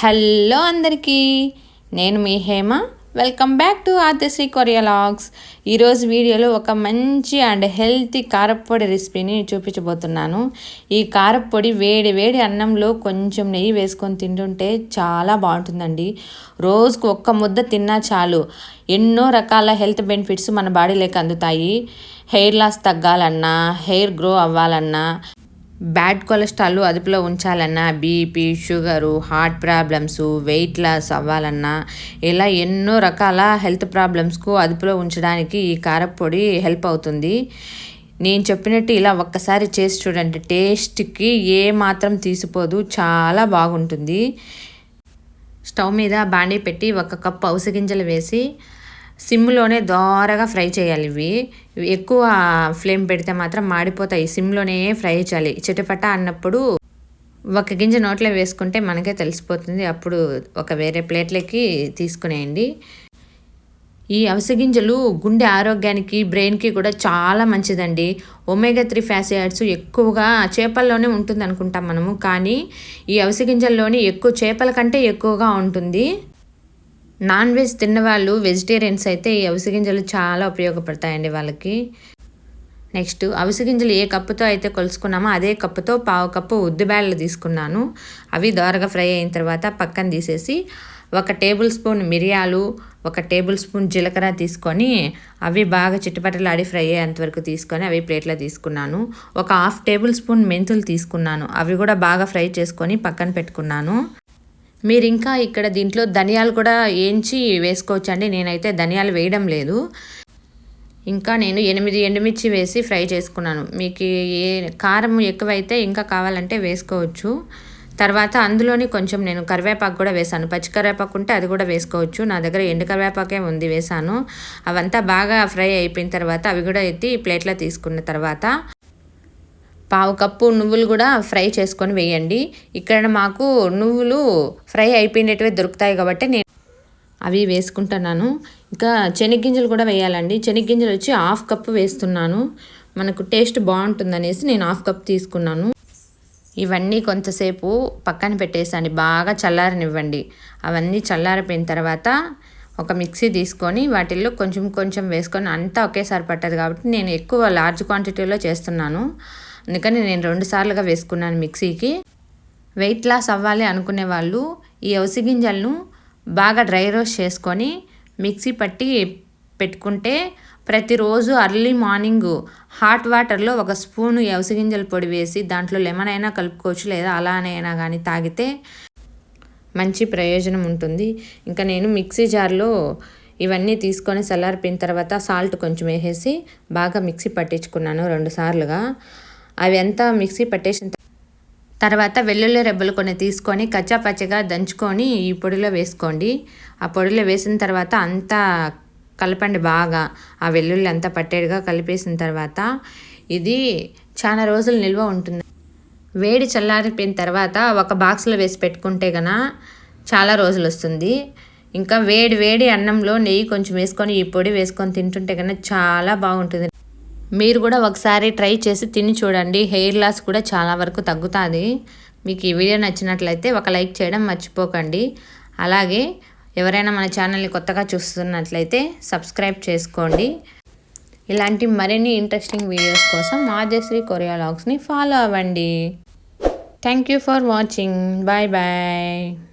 Hello అందరికీ నేను మీ Hema. Welcome back to Aadyasri కొరియలాగ్స్ ఈరోజు వీడియోలో ఒక మంచి అండ్ హెల్తీ కారప్పొడి రెసిపీని చూపించబోతున్నాను. ఈ కారప్పొడి వేడి వేడి అన్నంలో కొంచెం నెయ్యి వేసుకొని తింటుంటే చాలా బాగుంటుందండి. రోజుకు ఒక్క ముద్ద తిన్నా చాలు. ఎన్నో రకాల హెల్త్ బెనిఫిట్స్ మన బాడీలోకి అందుతాయి. హెయిర్ లాస్ తగ్గాలన్నా హెయిర్ గ్రో అవ్వాలన్నా బ్యాడ్ కొలెస్ట్రాల్ అదుపులో ఉంచాలన్నా BP sugar heart problems weight loss అవ్వాలన్నా ఇలా ఎన్నో రకాల హెల్త్ ప్రాబ్లమ్స్కు అదుపులో ఉంచడానికి ఈ కారపొడి హెల్ప్ అవుతుంది. నేను చెప్పినట్టు ఇలా ఒక్కసారి చేసి చూడండి టేస్ట్కి ఏ మాత్రం తీసిపోదు చాలా బాగుంటుంది. స్టవ్ మీద బాండీ పెట్టి ఒక కప్పు అవసగింజలు వేసి సిమ్లోనే దోరగా ఫ్రై చేయాలి ఇవి. ఎక్కువ ఫ్లేమ్ పెడితే మాత్రం మాడిపోతాయి. సిమ్లోనే ఫ్రై చేయాలి. చిటపట అన్నప్పుడు ఒక గింజ నోట్లో వేసుకుంటే మనకే తెలిసిపోతుంది. అప్పుడు ఒక వేరే ప్లేట్లకి తీసుకునేయండి. ఈ అవిసె గింజలు గుండె ఆరోగ్యానికి బ్రెయిన్కి కూడా చాలా మంచిదండి. ఒమేగా త్రీ ఫ్యాసియాడ్స్ ఎక్కువగా చేపల్లోనే ఉంటుంది అనుకుంటాం మనము. కానీ ఈ అవిసె గింజల్లోని ఎక్కువ చేపల కంటే ఎక్కువగా ఉంటుంది. నాన్ వెజ్ తిన్నవాళ్ళు వెజిటేరియన్స్ అయితే ఈ అవిసె గింజలు చాలా ఉపయోగపడతాయండి వాళ్ళకి. నెక్స్ట్ అవిసె గింజలు ఏ కప్పుతో అయితే కొలుసుకున్నామో అదే కప్పుతో పావు కప్పు ఉద్దిబ్యాళ్ళు తీసుకున్నాను. అవి దోరగా ఫ్రై అయిన తర్వాత పక్కన తీసేసి ఒక టేబుల్ స్పూన్ మిరియాలు ఒక టేబుల్ స్పూన్ జీలకర్ర తీసుకొని అవి బాగా చిట్టుపట్టలాడి ఫ్రై అయ్యేంతవరకు తీసుకొని అవి ప్లేట్లో తీసుకున్నాను. ఒక హాఫ్ టేబుల్ స్పూన్ మెంతులు తీసుకున్నాను. అవి కూడా బాగా ఫ్రై చేసుకొని పక్కన పెట్టుకున్నాను. మీరు ఇంకా ఇక్కడ దీంట్లో ధనియాలు కూడా వేయించి వేసుకోవచ్చు అండి నేనైతే ధనియాలు వేయడం లేదు. ఇంకా నేను ఎనిమిది ఎండుమిర్చి వేసి ఫ్రై చేసుకున్నాను. మీకు ఏ కారం ఎక్కువైతే ఇంకా కావాలంటే వేసుకోవచ్చు. తర్వాత అందులోని కొంచెం నేను కరివేపాకు కూడా వేసాను. పచ్చి కరివేపాకు ఉంటే అది కూడా వేసుకోవచ్చు. నా దగ్గర ఎండు కరివేపాకే ఉంది వేసాను. అవంతా బాగా ఫ్రై అయిపోయిన తర్వాత అవి కూడా ఎత్తి ప్లేట్లో తీసుకున్న తర్వాత పావు కప్పు నువ్వులు కూడా ఫ్రై చేసుకొని వేయండి. ఇక్కడ మాకు నువ్వులు ఫ్రై అయిపోయినట్టువే దొరుకుతాయి కాబట్టి నేను అవి వేసుకుంటున్నాను. ఇంకా శనగ్గింజలు కూడా వేయాలండి. శనగ్గింజలు వచ్చి హాఫ్ కప్ వేస్తున్నాను. మనకు టేస్ట్ బాగుంటుందనేసి నేను హాఫ్ కప్ తీసుకున్నాను. ఇవన్నీ కొంతసేపు పక్కన పెట్టేసండి. బాగా చల్లారనివ్వండి. అవన్నీ చల్లారిపోయిన తర్వాత ఒక మిక్సీ తీసుకొని వాటిల్లో కొంచెం కొంచెం వేసుకొని అంతా ఒకేసారి పట్టదు కాబట్టి నేను ఎక్కువ లార్జ్ క్వాంటిటీలో చేస్తున్నాను. అందుకని నేను రెండు సార్లుగా వేసుకున్నాను మిక్సీకి. వెయిట్ లాస్ అవ్వాలి అనుకునే వాళ్ళు ఈ అవిసి గింజలను బాగా డ్రై రోస్ట్ చేసుకొని మిక్సీ పట్టి పెట్టుకుంటే ప్రతిరోజు అర్లీ మార్నింగ్ హాట్ వాటర్లో ఒక స్పూను అవిసి గింజల పొడి వేసి దాంట్లో లెమన్ అయినా కలుపుకోవచ్చు లేదా అలానైనా కానీ తాగితే మంచి ప్రయోజనం ఉంటుంది. ఇంకా నేను మిక్సీ జార్లో ఇవన్నీ తీసుకొని చల్లారిపోయిన తర్వాత సాల్ట్ కొంచెం వేసేసి బాగా మిక్సీ పట్టించుకున్నాను రెండు సార్లుగా. అవి అంతా మిక్సీ పట్టేసిన తర్వాత వెల్లుల్లి రెబ్బలు కొన్ని తీసుకొని కచ్చా పచ్చగా దంచుకొని ఈ పొడిలో వేసుకోండి. ఆ పొడిలో వేసిన తర్వాత అంతా కలపండి బాగా. ఆ వెల్లుల్లి అంతా పట్టేడుగా కలిపేసిన తర్వాత ఇది చాలా రోజులు నిల్వ ఉంటుంది. వేడి చల్లారిపోయిన తర్వాత ఒక బాక్స్లో వేసి పెట్టుకుంటే గన చాలా రోజులు వస్తుంది. ఇంకా వేడి వేడి అన్నంలో నెయ్యి కొంచెం వేసుకొని ఈ పొడి వేసుకొని తింటుంటే కన్నా చాలా బాగుంటుంది. మీరు కూడా ఒకసారి ట్రై చేసి తిని చూడండి. హెయిర్ లాస్ కూడా చాలా వరకు తగ్గుతుంది. మీకు ఈ వీడియో నచ్చినట్లయితే ఒక లైక్ చేయడం మర్చిపోకండి. అలాగే ఎవరైనా మన ఛానల్ని కొత్తగా చూస్తున్నట్లయితే సబ్స్క్రైబ్ చేసుకోండి. ఇలాంటి మరిన్ని ఇంట్రెస్టింగ్ వీడియోస్ కోసం మాజశ్రీ కొరియాలాగ్స్ని ఫాలో అవ్వండి. Thank you for watching. Bye bye.